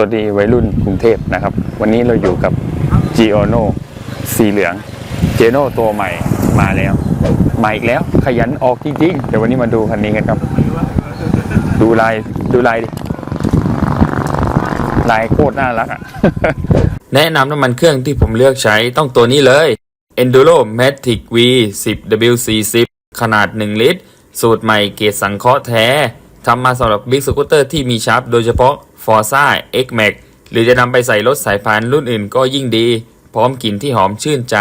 วัสดีวัยรุ่นกรุงเทพนะครับ วันนี้เราอยู่กับ g i o n o สีเหลือง g i o n o ตัวใหม่มาแล้ว มาอีกแล้วขยันออกจริงๆ เดี๋ยววันนี้มาดูคันนี้กันครับ ดูลายดูลายดิลายโคตรน่ารักอะ แนะนำน้ำมันเครื่องที่ผมเลือกใช้ต้องตัวนี้เลย Enduro Matic V 10 W40 ขนาด 1 ลิตร สูตรใหม่เกรดสังเคราะห์แท้ ทำมาสำหรับบิ๊กสกูตเตอร์ที่มีชาร์ปโดยเฉพาะ Forza X Max หรือจะนำไปใส่รถสายพานรุ่นอื่นก็ยิ่งดี พร้อมกลิ่นที่หอมชื่นใจ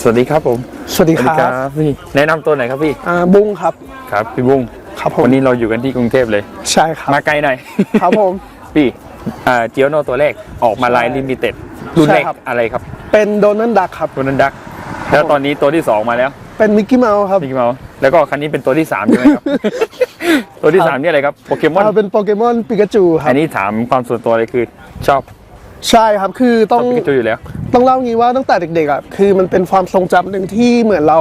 สวัสดีครับผม สวัสดีครับพี่แนะนำตัวหน่อยครับพี่อ่าบุ้งครับ ครับพี่บุ้งครับผมวันนี้เราอยู่กันที่กรุงเทพเลย ใช่ครับ มาไกลหน่อย ครับผม พี่อ่าจิโอโนตัวแรกออกมาลายลิมิเต็ด รุ่นแรกใช่ครับ อะไรครับเป็นโดนัลดักครับตัวนั้นดัก แล้วตอนนี้ตัวที่สองมาแล้วเป็นมิกกี้เมาส์ครับมิกกี้เมาส์แล้วก็คันนี้เป็นตัวที่สามใช่ไหมครับ ตัวที่สามนี่อะไรครับโปเกมอน อ่าเป็นโปเกมอนปิกาจูครัอับ นนี้ถามความส่วนตัวเลยคือ ชอบใช่ครับ คือชต้ออบง ปิกาจูอยู่แล้ว ต้องเล่างี้ว่าตั้งแต่เด็กๆอะคือมันเป็นความทรงจำหนึ่งที่เหมือนเรา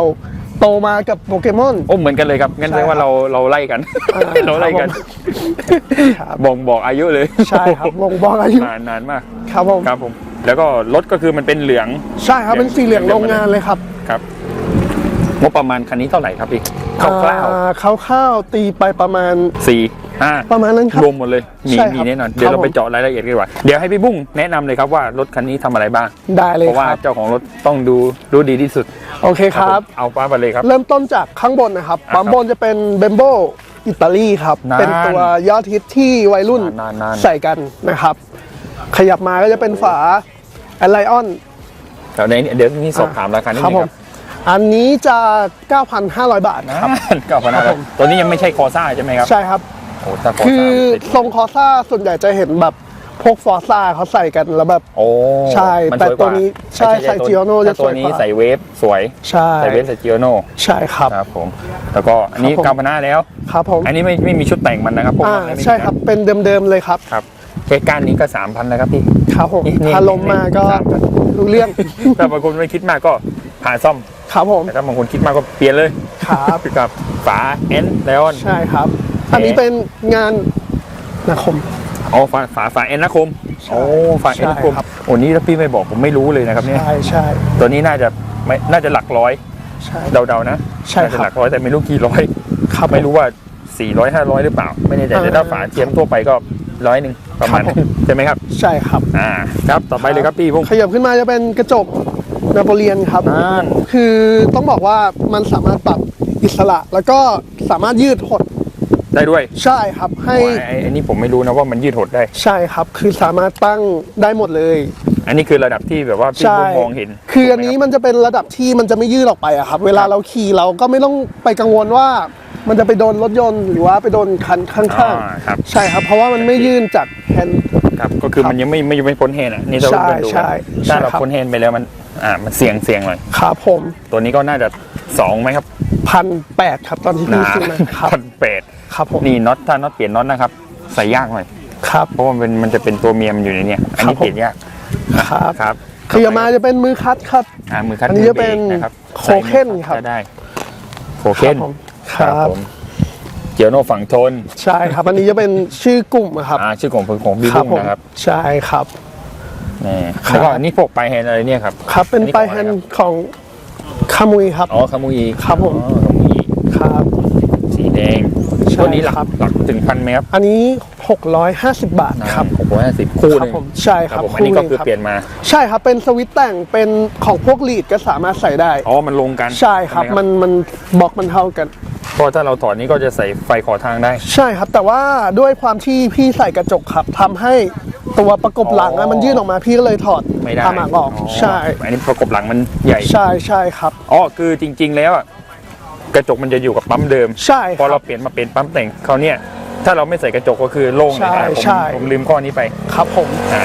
โตมากับโปเกมอน โอ้เหมือนกันเลยครับ งั้นแสดงว่าใช่ครับเราเราไล่กัน อ่าเราไล่กันครับบอกบอกอายุเลยใช่ครับวงบอกอายุนานนานมาก ครับผม ครับผม แล้วก็รถก็คือมันเป็นเหลือง ใช่ครับ เป็นสีเหลืองโรงงานเลยครับครับงบประมาณคันนี้เท่าไหร่ครับพี่คร่าวอ่าคร่าวๆตีไปประมาณๆสี่ห้าประมาณนั้นครับรวมหมดเลยมีใช่ครับมีแน่นอนเดี๋ยวครับเราไปผมเจาะรายละเอียดกันดีกว่าเดี๋ยวให้พี่บุ้งแนะนำเลยครับว่ารถคันนี้ทำอะไรบ้างได้เลยเพราะว่าครับเจ้าของรถต้องดูรู้ดีที่สุดโอเคครับผมเอาป้าไปเลยครับ เริ่มต้นจากข้างบนนะครับอะปั๊มบนจะเป็นเบมโบอิตาลีครับนานเป็นตัวยอดฮิตที่วัยรุ่นนานๆๆใส่กันนะครับ ขยับมาก็จะเป็นฝา แอลไลออนเดี๋ยวนี้เดี๋ยวนี่สอบถามราคานิดครับนึงผคมรับอันนี้จะ 9,500 บาทครับ เก้าพันห้าครับผมตัวนี้ยังไม่ใช่คอซ่าใช่ไหมครับใช่ครับ โอ้ถ้าคอคืซ่าอมันติดทรงคอซ่าส่วนใหญ่จะเห็นแบบพวกฟอร์ซ่าเขาใส่กันแล้วแบบ โอ้ใช่มันแต่สยกาตัวนี้ใช่ใส่ Giorno จะถ้าตัวนี้สวยกว่า ใส่เวฟสวยใช่ ใส่เวฟใส่จิโอโน่ใช่ครับ ครับผมแล้วก็อันนี้ครับผม เก้าพันห้าแล้ว ครับผมอันนี้ไม่ไม่มีชุดแต่งมันนะครับพวกอ่ามันไม่มีใช่ครับ เป็นเดิมๆเลยครับ ครับ แค่ก้านนี้ก็สามพันแล้วครับพี่ครับผมนี่ถ้าลมมาก็สามพันรู้เรื่อง ถ้าบางคนไม่คิดมากก็ผ่าซ่อม ครับผมแต่ถ้าบางคนคิดมากก็เปลี่ยนเลยครับกับฝาเอ็นไลออนใช่ครับ อันนี้เป็นงานนาคมอ๋อฝาฝาฝาเอ็นนะคมใช่โอ้ฝาเอ็นนะคมใช่ครับโอ้นี่ถ้าพี่ไม่บอกผมไม่รู้เลยนะครับเนี่ยใช่ใช่ตัวนี้น่าจะไม่น่าจะหลักร้อยใช่เดาๆนะใช่น่าคจะรับหลักร้อยแต่ไม่รู้กี่ร้อยครับไม่รู้ว่า 400 500หรือเปล่า ไม่แน่ใจอ่าแต่ถ้าฝาเทียมทั่วไปก็ร้อยหนึ่งประมาณครับนั้นใช่ไหมครับ ใช่ครับ อ่า ครับ ต่อไปเลยครับพี่พงษ์ขยับขึ้นมาจะเป็นกระจกนาโปเลียนครับนั่นคือต้องบอกว่ามันสามารถปรับอิสระ แล้วก็สามารถยืดหดได้ด้วย ใช่ครับ ให้โอ้ยไอ้ไอ้นี่ผมไม่รู้นะว่ามันยืดหดได้ ใช่ครับ คือสามารถตั้งได้หมดเลย อันนี้คือระดับที่แบบว่าพี่ใช่พงษ์มองเห็น คืออันนี้ถูกไหมรับมันจะเป็นระดับที่มันจะไม่ยืดออกไปอะครับ เวลาครับเราขี่เราก็ไม่ต้องไปกังวลว่า มันจะไปโดนรถยนต์หรือว่าไปโดนคันข้างอ่าครับ ๆ ใช่ครับ เพราะว่ามันไม่ยื่นจากแฮนด์ ครับก็คือครับมันยังไม่ไม่ไม่พ้นแฮนด์อะนี่เราใช่เพื่อนดูใช่กันถ้าเราใช่ครับ พ้นแฮนด์ไปแล้วมันอ่ามันเสี่ยงเสี่ยงหน่อยครับผมตัวนี้ก็น่าจะสองไหมครับพันแปดครับตอนที่พี่ซื้อมาครับพันแปดครับผมนี่น็อตถ้าน็อตเปลี่ยนน็อตนะครับใส่ยากหน่อยครับ เพราะว่ามันเป็นมันจะเป็นตัวเมียมนอยู่ในเนี้ยอันนี้ครับผม เปลี่ยนยากครับครับขยับมาจะเป็นมือคัดครับ อ่ามือคัดอันนี้มืจะเป็นบรกนะครับโคเคนครับ จะได้โคเคนผม ครับผมเจียวโนฝั่งทนใช่ครับ อันนี้จะเป็นชื่อกลุ่มอะครับอ่าชื่อของของพี่ครับบุ้งผมนะครับใช่ครับ นี่ครับแล้วก็อันนี้พวกปลายแฮนด์อะไรเนี่ยครับครับเป็นอันนี้ปลายของแฮอะไรนครับด์ของคามุยครับ อ๋อคามุยครับผม อ๋อคามุยครับ สีแดงใช่ตัวนี้หลักครับ หลักถึงพันไหมครับอันนี้ 650 บาทครับหกร้อยห้าสิบคู่หครับนึ่งผมใช่ครับผมอันนี้ก็หงคือรับเปลี่ยนมา ใช่ครับเป็นสวิตช์แต่งเป็นของพวกลีดก็สามารถใส่ได้ อ๋อ มันลงกันใช่ครับ ไหมันมันบล็อกมันเท่ากัน เพราะถ้าเราถอดนี้ก็จะใส่ไฟขอทางได้ ใช่ครับ แต่ว่าด้วยความที่พี่ใส่กระจกครับทำให้ตัวประกบหลังอ๋อะอ มันยื่นออกมาพี่ก็เลยถอดไม่ได้ทำหมากออก ใช่ อันนี้ประกบหลังมันใหญ่ ใช่ใช่ครับ อ๋อ คือจริง ๆ แล้วอะกระจกมันจะอยู่กับปั๊มเดิม ใช่พอคเรารับเปลี่ยนมาเป็นปั๊มแต่งคราวเนี้ยถ้าเราไม่ใส่กระจกก็คือโล่งเลยใช่นะผมใช่ ผมลืมข้อนี้ไปครับผม อ่า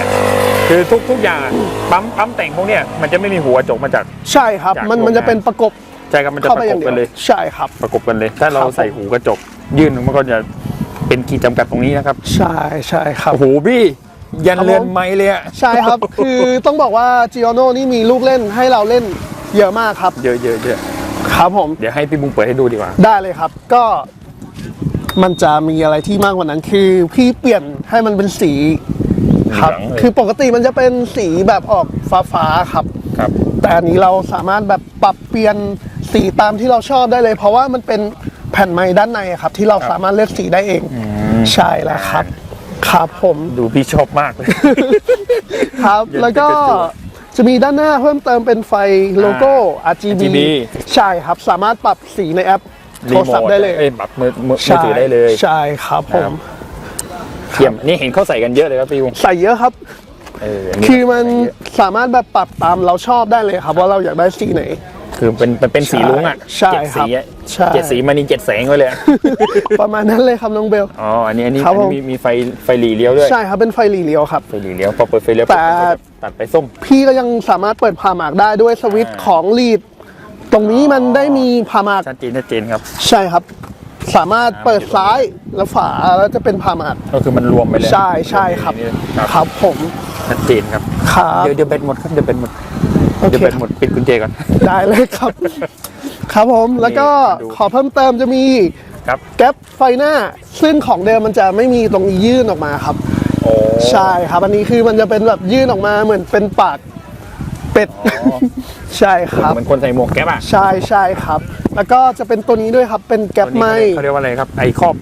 คือทุกทุกอย่างปั๊มปั๊มแต่งพวกเนี้ยมันจะไม่มีหัวกระจกมาจาก ใช่ครับ จากมันโรงมันจะงานเป็นประกบ ใช่ครับมันจะเข้าปไประอกย่างบเดียกันวเลย ใช่ครับ ประกบกันเลย ถ้าเราครับผมใส่หูกระจก ยื่นมันก็จะเป็นขีดจำกัดตรงนี้นะครับ ใช่ใช่ครับโอ้โหพี่ยันครับผมเรือนไม้เลยอะใช่ครับ คือต้องบอกว่า g i o n o นี่มีลูกเล่นให้เราเล่นเยอะมากครับ เยอะเยอะเยอะครับผม เดี๋ยวให้พี่บุ้งเปิดให้ดูดีกว่า ได้เลยครับ ก็มันจะมีอะไรที่มากกว่านั้นคือพี่เปลี่ยนให้มันเป็นสีครับเหลืองเลยคือปกติมันจะเป็นสีแบบออกฟ้าๆครับครับ แต่อันนี้เราสามารถแบบปรับเปลี่ยน สีตามที่เราชอบได้เลย เพราะว่ามันเป็นแผ่นไม้ด้านในอะครับ ที่เราสามารถเลือกสีได้เองใช่แล้วครับ ครับผมดูพี่ชอบมากเลย ครับเย็นแล้วก็เป็นกระจกจะมีด้านหน้าเพิ่มเติมเป็นไฟโลโก้ RGB RGB ใช่ครับ สามารถปรับสีในแอปโทรศัพท์ได้เลยอ้ปรับมือมือมือถือได้เลยใช่ครับผมเทียมนี่เห็นเขาใส่กันเยอะเลยครับพี่บุ้งใส่เยอะครับ เออคือมันสามารถแบบปรับตามเราชอบได้เลยครับ ว่าเราอยากได้สีไหน คือเป็นเป็นเป็นสีลุ้งอะใช่เจ็ดสีอะใช่เจ็ดสีมันนี่เจ็ดแสงไว้เลยอะประมาณนั้นเลยครับน้องเบล อ๋ออันนี้อันนี้ครับอันผมนี้มีมีไฟไฟหลีเลี้ยวด้วยใช่ครับเป็นไฟหลีเลียวครับ ไฟหลีเลี้ยวพอเปิดไฟเลี้ยวแต่ปุ๊บมันก็จะตัดไปส้ม พี่ก็ยังสามารถเปิดพาหมากได้ด้วยสวิตช์อ่าของลีด ตรงนี้มันได้มีพาหมากชัดเจนชัดเจนครับ ใช่ครับ สามารถเปิดซ้ายแล้วฝาแล้วจะเป็นพาหมาก ก็คือมันรวมไปเลยใช่ใช่ครับครับ ครับผมชัดเจนครับ ครับ เดี๋ยวเดี๋ยวแบตหมดครับเดี๋ยวแบตหมด โอเค เดี๋ยวแบตหมดปิดกุญแจก่อน ได้เลยครับ ครับผมแล้วก็ดู ขอเพิ่มเติมจะมีครับแก๊ปไฟหน้า ซึ่งของเดิมมันจะไม่มีตรงนี้ยื่นออกมาครับ โอ้ใช่ครับ อันนี้คือมันจะเป็นแบบยื่นออกมาเหมือนเป็นปากเป็ด ใช่ครับ เหมือนคนใส่หมวกแก๊ปอะใช่ใช่ครับ แล้วก็จะเป็นตัวนี้ด้วยครับเป็นแก๊ปไม้เขาเรียกว่าอะไรครับ ไอครอบ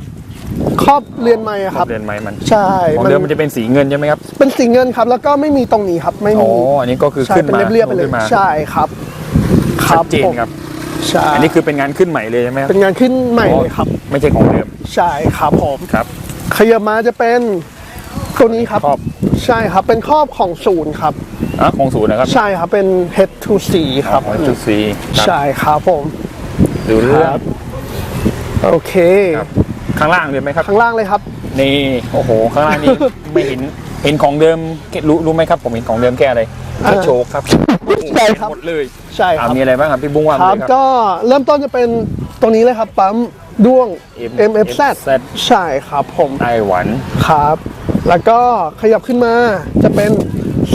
ครอบเรือนไม้อะครับเรือนไม้มันใช่ของเดิมมันจะเป็นสีเงินใช่ไหมครับเป็นสีเงินครับ แล้วก็ไม่มีตรงนี้ครับไม่อ๋อมีอันนี้ก็คือใช่ขึ้นเป็นมาเรียบๆไปเลยขึ้นมาใช่ครับชัดเจนผมครับใช่อันนี้คือเป็นงานขึ้นใหม่เลยใช่ไหมครับเป็นงานขึ้นใหม่เลยครับ ไม่ใช่ของเดิมใช่ครับผมครับขยับมาจะเป็นตัวนี้ครับครอบใช่ครับเป็นครอบของศูนย์ครับอะของศูนย์นะครับ ใช่ครับเป็น head to C ครับของจุดสีครับใช่ครับผมดูเรื่องครับโอเคครับ ข้างล่างเลยไหมครับ ข้างล่างเลยครับ นี่โอ้โห ข้างล่างนี่ ไม่เห็นเห็นของเดิมแค่รู้รู้ไหมครับ ผมเห็นของเดิมแค่อะไรแค่อ่าโชว์ครับใช่ครับหมดเลยใช่คอ่ารับมีอะไรบ้างครับพี่บุ้งว่าคมารับเลยครับก็เริ่มต้นจะเป็นตรงนี้เลยครับปั๊มด้วง M- MFZ MFZ ใช่ครับผมไต้หวันครับ แล้วก็ขยับขึ้นมาจะเป็น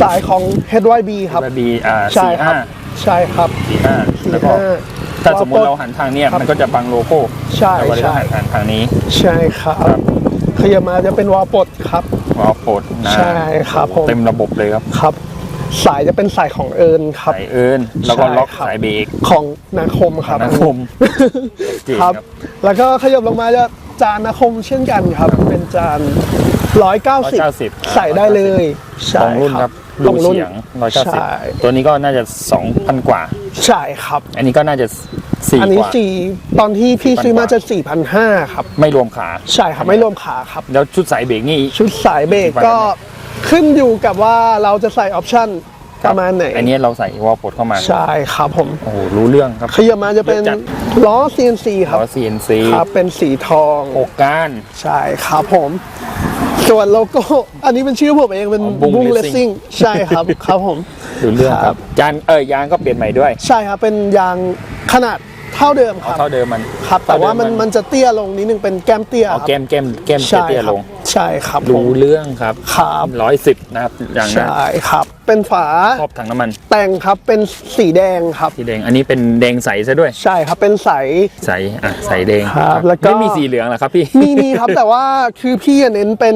สายของ HYB ครับบีอ่าใช่สี่ครัห้าบใช่ครับสี่ห้าสี่แล้วก็ห้า ถ้าสมมติเราหันทางเนี้ยครับมันก็จะบังโลโก้ใช่แต่ว่าเราใช่ หันทางนี้ ใช่ครับ ขยับมาจะเป็นวาล์วปลดครับ วอลโปดนะใช่ครับผม เต็มระบบเลยครับครับ สายจะเป็นสายของเอิญครับ สายเอินแล้วก็ใช่ล็อกครับ สายเบรกของนาคมครับ นาคมเจ๋งครับครับแล้วก็ขยับลงมาจะจานนาคมเช่นกันครับ เป็นจาน 190 190 ใส่ได้เลยใช่สองรุ่นครับตรรูงรุ่นเฉียงร้อยเก้าสิบใช่ตัวนี้ก็น่าจะสองพันกว่า ใช่ครับ อันนี้ก็น่าจะสี่อันนี้กว่า สี่ตอนที่พี่4,000ซื้อมากว่าจะ4,500ครับ ไม่รวมขา ใช่ครับไม่รวมขาครับ แล้วชุดสายเบรกนี่ ชุดสายเบรก4,000ก็ขึ้นอยู่กับว่าเราจะใส่ออปชั่นประมาณไหนอันนี้เราใส่วอลโปดเข้ามา ใช่ครับผมโอ้โหรู้เรื่องครับ ขยับมาจะเป็นเยอะจัด ล้อ CNC ครับล้อ CNC ครับเป็นสีทอง หกก้าน ใช่ครับผม ส่วนโลโก้ อันนี้เป็นชื่อผมเองเป็นอ๋อ Boom บุ้งเลส Racing ซิ่งใช่ครับ ครับผมรู้เรื่องคครัรับบยางเอ้ยยางก็เปลี่ยนใหม่ด้วยใช่ครับ เป็นยางขนาดเท่าเดิมคเอารับเท่าเดิมมันครับ แต่ว่ามันมันจะเตี้ยลงนิดนึงเป็นแก้มเตี้ยเอาครับ แก้มแก้มแก้มใช่เตี้ยคๆรัลบง ใช่ครับผมรู้เรื่องครับครับร้อยสิบนะครับอย่างนั้นใช่ครับ เป็นฝาครอบถังน้ำมัน แต่งครับเป็นสีแดงครับ สีแดงอันนี้เป็นแดงใสซะด้วย ใช่ครับเป็นใสใสอะใสแดงครับแล้วก็ไม่มีสีเหลืองเหรอครับพี่มีมีครับแต่ว่าคือพี่เน้นเป็น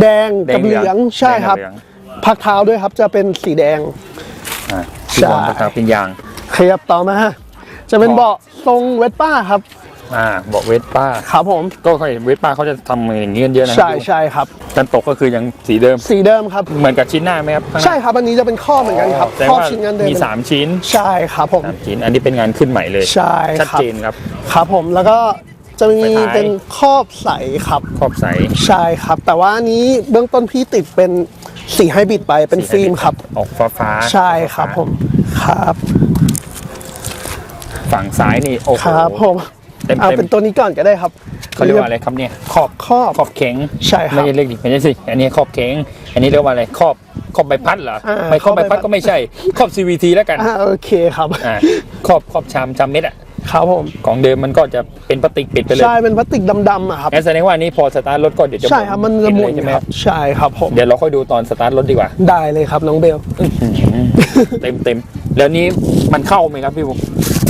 แดงกับเหลืองใช่ครับแดงกัเหลืองพักเท้าด้วยครับจะเป็นสีแดงอะใช่ที่วางครับเป็นยางขยับต่อมาจะเป็นเบาะทรงเวสป้าครับ อ่าบอกเวสป้า ครับผม ก็เคยเห็นเวสป้าเขาจะทำอย่างนี้กันเยอะนะใช่ใช่ครับกันตกก็คือยังสีเดิม สีเดิมครับ เหมือนกับชิ้นหน้าไหมครับข้างหน้าใช่ครับอันนี้จะเป็นข้อเหมือนกันครับแต่ข้อว่าชิ้นงานเดิมมีสามชิ้นใช่ครับผมสามชิ้น อันนี้เป็นงานขึ้นใหม่เลยใช่ชัดครับเจนครับครับผมแล้วก็จะมีไฟท้ายเป็นครอบใสครับครอบใสใช่ครับ แต่ว่าอันนี้เบื้องต้นพี่ติดเป็นสีไฮบริดไปเป็นฟิล์มครับ ออกฟ้าฟ้าๆใช่ครับผมครับ ฝั่งซ้ายนี่โอ้โหครับผม เต็มๆเอาเป็นตัวนี้ก่อนก็ได้ครับเขาเรียกว่าอะไรครับเนี่ยครอบครอบครอบเข็งใช่ครับไม่ใช่เรียกดิไม่ใช่สิอันนี้ครอบเข็ง อันนี้เรียกว่าอะไรครอบครอบใบพัดเหรออ่าไม่ครอบใบครอบใบพัพัดดก็ไม่ใช่ครอบ CVT แล้วกันอ่าโอเคครับอ่าครอบครอบชามชามเม็ดอะครับผมของเดิมมันก็จะเป็นพลาสติกปิดไปเลยใช่เป็นพลาสติกดำๆอะครับงั้นแสดงว่าอันนี้พอสตาร์ทรถก็เดี๋ยวจะใช่ครับมันจะหมุนเห็เลยใช่ไหมคครัรับบใช่ครับผมเดี๋ยวเราค่อยดูตอนสตาร์ทรถดีกว่า ได้เลยครับน้องเบลเต็มเต็มแล้วนี้มันเข้าไหมครับพี่บุ้ง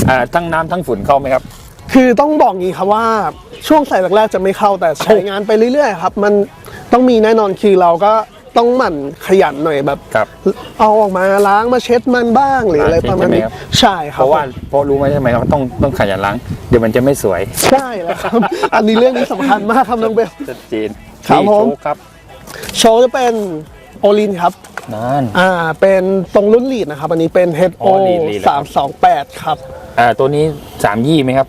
อ่าทั้งน้ำทั้งฝุ่นเข้าไหมครับ คือต้องบอกงี้ครับว่าช่วงใส่แรกๆจะไม่เข้าแต่ใช้งานไปเรื่อยๆครับ มันต้องมีแน่นอนคือเราก็ต้องหมั่นขยันหน่อยแบบครับเอาออกมาล้างมาเช็ดมันบ้างหรืออะไรล้างเช็ดประมาณนี้ใช่ไหมครับใช่คเพรับราะว่าเพราะรู้ไหมใช่ไหมครับต้องต้องขยันล้าง เดี๋ยวมันจะไม่สวย ใช่แล้วครับ อันนี้เรื่องนี้สำคัญมากครับน้องเบลชัดเจนครับนี่ผมโชคครับโชว์จะเป็นโอลินครับนั่นอ่าเป็นตรงรุ่นลีดนะครับ อันนี้เป็น HO อ๋อ lead lead เหรอครัสามบสองแปดครับอ่าตัวนี้สามยี่ไหมครับ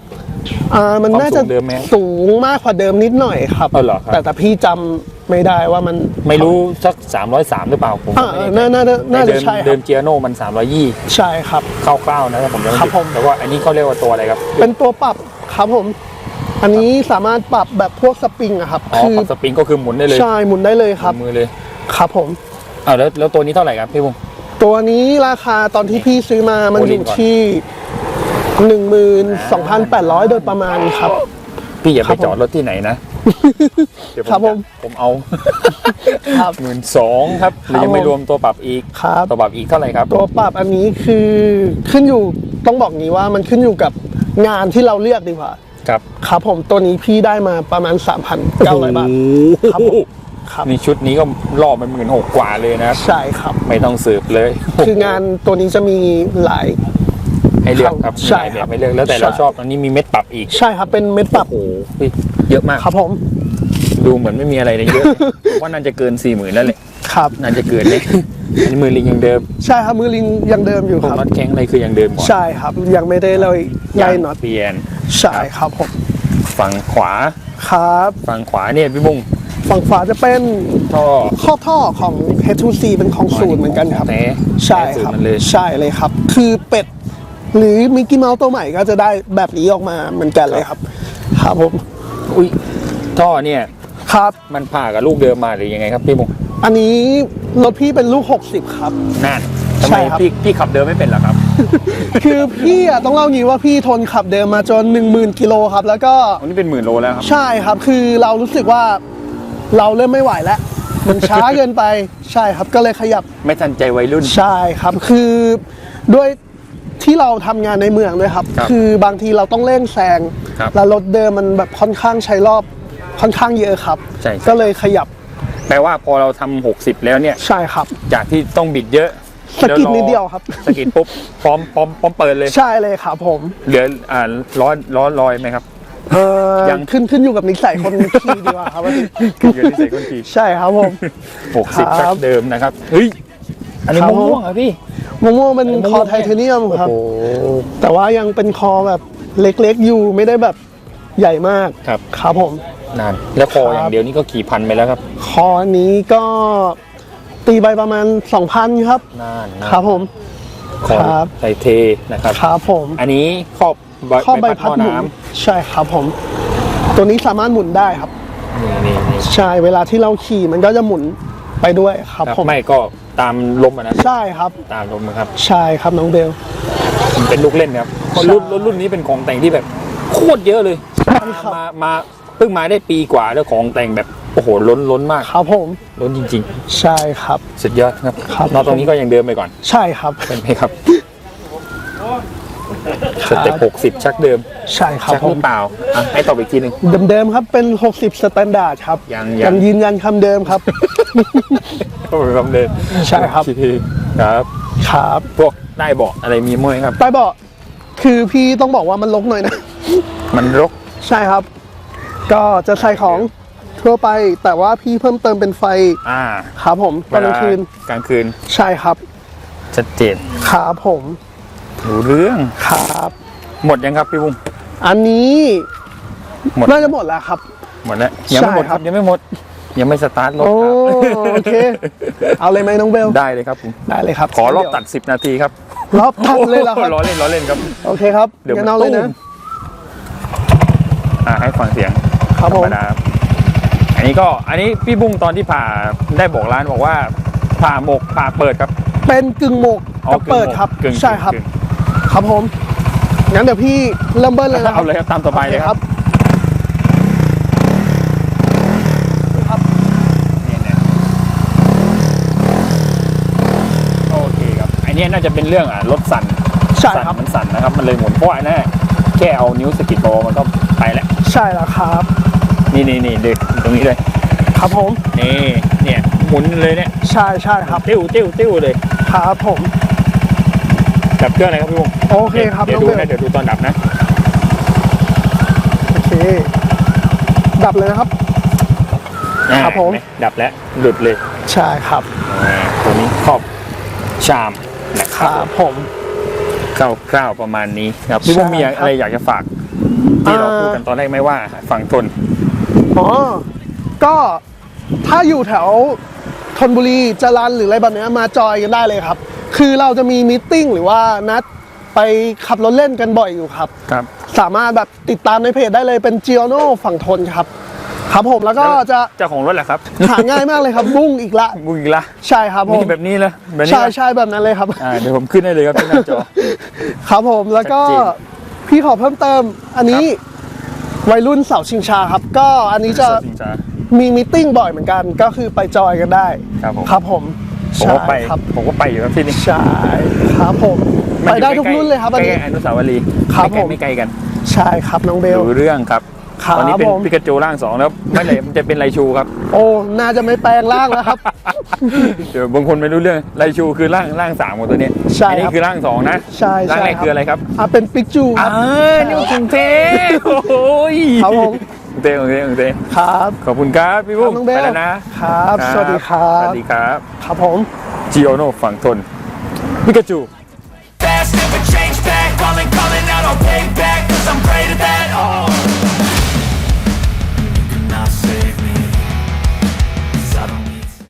อ่ามันความน่าจะสูงเดิมไหม สูงมากกว่าเดิมนิดหน่อยครับอ๋อเหรอครับ แต่แต่พี่จำไม่ได้ว่ามัน ไม่รู้สักสามร้อยสามหรือเปล่าผมอ่าไม่แน่ใจน่าน่าน่าแต่จะเดิมใช่คเดิรับมเจียโนมันสามร้อยยี่ใช่ครับ คร่าวๆนะถ้าผมจำไม่ครับผิดผม แต่ว่าอันนี้เขาเรียกว่าตัวอะไรครับ เป็นตัวปรับครับผม อันนี้สามารถปรับแบบพวกสปริงอะครับ อ๋อคือปรับสปริงก็คือหมุนได้เลยใช่หมุนได้เลยครับมือเลยครับผม อ้าวแล้วแล้วตัวนี้เท่าไหร่ครับพี่บุ้ง ตัวนี้ราคาตอนที่พี่ซื้อมามันโออลินยู่ก่อน ที่ 12,800 โดยประมาณครับ พี่อย่าครัไปบผมจอดรถที่ไหนนะ เดี๋ยวครับผมจะผมเอาครับหมื่นสองครับหรือยังไม่ผมรวมตัวปรับอีกครับตัวปรับอีกเท่าไหร่ครับ ตัวปรับอันนี้คือขึ้นอยู่ต้องบอกงี้ว่ามันขึ้นอยู่กับงานที่เราเลือกดีกว่าครับครับผมตัวนี้พี่ได้มาประมาณ 3,900 บาทครับผมครับนี่ชุดนี้ก็รอบมันหมื่นหกกว่าเลยนะครับใช่ครับ ไม่ต้องสืบเลย คืองานตัวนี้จะมีหลาย ให้เลือกครับมีใช่หลายแบครับบให้เลือกแล้วแต่ใช่เราชอบอันนี้มีเม็ดปรับอีกใช่ครับเป็นเม็ดปรับโอ้โหเฮ้ยเยอะมาก ครับผมดูเหมือนไม่มีอะไรเลยเยอะ ผมว่าน่าจะเกินสี่หมื่นแล้วแหละครับน่าจะเกินเนี่ยอันนี้มือลิงยังเดิมใช่ครับมือลิงยังเดิมอยู่พวกครับ น็อตแข้งอะไรคือยังเดิมหมดใช่ครับยังไม่ได้เลยไล่น็อตเปลี่ยน ใช่ครับผมฝั่งขวา ครับฝั่งขวาเนี่ยพี่บุ้งฝั่งขวาจะเป็นท่อข้อท่อของ H2C เป็นของสูตรเหมือนกันครับแท้ใช่แท้สูตครับ มันเลย ใช่เลยครับ คือเป็ด หรือมิกกี้เมาส์ตัวใหม่ก็จะได้แบบนี้ออกมาเหมือนกันเลยครับ ครับผมอุ้ยท่อเนี่ยครับมันผ่ากับลูกเดิมมาหรือยังไงครับพี่บุ้งอันนี้รถพี่เป็นลูก 60 ครับนั่นทำใช่ไมครับพี่พี่ขับเดิมไม่เป็นเหรอครับ คือพี่อะต้องเล่างี้ว่าพี่ทนขับเดิมมาจน 10,000กิโลครับ แล้วก็อันนี้เป็นหมื่นโลแล้วครับ ใช่ครับคือเรารู้สึกว่าเราเริ่มไม่ไหวแล้ว มันช้าเกินไปใช่ครับก็เลยขยับไม่ทันใจวัยรุ่นใช่ครับคือด้วย ที่เราทำงานในเมืองด้วยครับครับอบางทีเราต้องเร่งแซงครับแล้วรถเดิมมันแบบค่อนข้างใช้รอบค่อนข้างเยอะครับใช่ใช่ก็เลยขยับ แปลว่าพอเราทำหกสิบแล้วเนี่ย ใช่ครับ จากที่ต้องบิดเยอะสะกิดแล้รอนิดเดียวครับสะกิดปุ๊บพร้อมพร้อมพร้อมเปิดเลยใช่เลยครับผมเหลืออ่าล้อล้อลอยไหมครับเออยังขึ้นขึ้นอยู่กับนิสัยคนขี่ดีกว่าครับวันนี้คืออยู่ที่ใส่คนขี่ใช่ครับผมหกสิบครับชักเดิมนะครับเฮ้ยอันนี้ครับม่วงๆเหรอะ พี่มะม่วงเป็นมะม่วงคอไทเทเนียมครับ โอ้โห แต่ว่ายังเป็นคอแบบเล็กๆอยู่ไม่ได้แบบใหญ่มากครับ ครับผม นานแล้วคอครับอย่างเดียวนี่ก็ขี่พันไปแล้วครับคอนี้ก็ตีไปประมาณ 2,000 ครับ นานนานครับผม คอครับ ไทเทนะครับ ครับผม อันนี้ครอบใบข้อใบพัดท่อหมุนน้ใช่ครับผม ตัวนี้สามารถหมุนได้ครับำนี่นี่นี่ใช่เวลาที่เราขี่มันก็จะหมุน ไปด้วยครับครับผมไม่ก็ตามลมอะนะใช่ครับตามลมนะครับใช่ครับน้องเบล มันเป็นลูกเล่นครับเพราะใช่รุ่นรุ่นรุ่นนี้เป็นของแต่งที่แบบโคตรเยอะเลยครับ มามาเพิ่งมาได้ปีกว่าแล้วของแต่งแบบโอ้โหล้นล้นมากครับผมล้นจริง ใช่ครับ ๆ สุดยอดครับครับ นอกตรงนี้ก็ยังเดิมไปก่อนใช่ครับ เป็นไหมครับสเต็ปหกสิบชักเดิมใช่ครับชักผหมรือเปล่าอะให้ตอบอีกทีหนึ่ง เดิมๆครับเป็น 60สแตนดาร์ดครับยังยัง ยืนยันคำเดิมครับ ก็เป็นคำเดิมใช่ครับโอเครับครับพวกได้เบาะอะไรมีมั้ยครับ ใต้เบาะคือพี่ต้องบอกว่ามันลกหน่อยนะ มันรกใช่ครับ ก็จะใส่ของทั่วไป แต่ว่าพี่เพิ่มเติมเป็นไฟอ่าครับผมตอนกลางคืน กลางคืนใช่ครับชัดเจนครับผมรู้เรื่องครับ หมดยังครับพี่บุ้งอันนี้หมดน่าจะหมดแล้วครับ หมดแล้วยังไม่หมดใช่คครัรับบยังไม่หมด ยังไม่สตาร์ทรถโอ้ครับโอเค เอาเลยไหมน้องเบล ได้เลยครับผมได้เลยครับขอรอบตัด 10 นาทีครับรอบตัดเลยเหรอคโอ้รับโหล้อเล่นล้อเล่นครับ โอเคครับเดี๋ยวงั้มันนเอาเลยนะตุ้มอ่าให้ฟังเสียงครับธรผม รมดาครับอันนี้ก็อันนี้พี่บุ้งตอนที่ผ่าได้บอกร้านบอกว่า ผ่าหมกผ่าเปิดครับเป็นกึ่งหมกอ๋อกับเปิดครับกึ่งหมกกึ่งใช่ครับ กึ่งครับผม งั้นเดี๋ยวพี่เริ่มเบิ้ลเลยนะครัเอาเลยครับตามสบายเลยครับครับ เนี่ยเนี่ยโอเคครับอันนี้นี้น่าจะเป็นเรื่องอะรถสั่นใช่สั่นครับ มันสั่นนะครับ มันเลยหมุนเพราะว่าแน่แค่เอานิ้วสะกิดเบาๆมันก็ไปแล้ว ใช่แล้วครับ นี่นี่นี่ดึกตรงนี้เลย ครับผม นี่เนี่ยหมุนเลยเนี่ยใช่ใช่ครับติ้วติ้วติ้วเลยครับผม ดับเครื่องอะไรครับพี่วงโอเคครับเดี๋ยวน้องดูเบลนะเดี๋ยวดูตอนดับนะโอเค ดับเลยนะครับครับผมอ่าเห็นไหดับแล้วหลุดเลยใช่ครับ อ่าตัวนี้ครอบชาม นะคครับรับผม คร่าวๆประมาณนี้ครับพี่วงมีใช่ครับอะไรอยากจะฝากที่เราอ่าพูดกันตอนแรกไหม่ว่าฝั่งทน อ๋อ ก็ถ้าอยู่แถวธนบุรีจรันหรืออะไรแบบเนี้ยมาจอยกันได้เลยครับ คือเราจะมีมิทติ้งหรือว่านัดไปขับรถเล่นกันบ่อยอยู่ครับ ครับ สามารถแบบติดตามในเพจได้เลยเป็นจิโอโนฝั่งทนครับ ครับผมแล้วก็จะเจ้าของรถแหละครับหาง่ายมากเลยครับบุ้งอีกละบุ้งอีกละใช่ครับผนี่มแบบนี้เลยแบบนี้ใช่ละใช่แบบนั้นเลยครับอ่าเดี๋ยวผมขึ้นให้เลยครับที่หน้าจอครับผมแล้วก็ชัดเจนพี่ขอเพิ่มเติม อันนี้วัยรุ่นเสาชิงชาครับ ก็อันนี้จะจริงจ้ามีมิทติ้งบ่อยเหมือนกันก็คือไปจอยกันได้ครับผมครับผมผมใช่ก็ไปครับผมก็ไปอยู่ครับที่นี่ใช่ครับผมมันไปอยู่ได้ทุกใๆรุ่นเลยครับอันใกนี้ล้ๆอนุสาวรีย์ครับไม่ไกลผมไม่ไกลกัน ใช่ครับน้องเบลดูเรื่องครับ ครับตอนนี้เป็นผมปิกาจูร่างสองแล้วเมื่อไหร่มันจะเป็นไรชูครับ โอ้ น่าจะไม่แปลงร่างแล้วครับ เดี๋ยวบางคนไม่รู้เรื่องไรชูคือร่างร่างสามของตัวเนี้ยใช่อันี้ครับคือร่างสองนะใช่ร่างใช่แรกครับ คืออะไรครับอะเป็นปิกจูคอ่ารับ นี่มันกรุงเทพโอ้ยครับผมกรุงเทพกรุงเทพกรุงเทพครับ ขอบคุณครับพี่บุ้งน้องเบลไปแล้วนะครับ สวัสดีครัสบวัสดีครับครับผม จิโอโนฝั่งทนปิกาจู fast, never change back. Calling, calling out, I'll pay back, cause I'm great at that. Oh.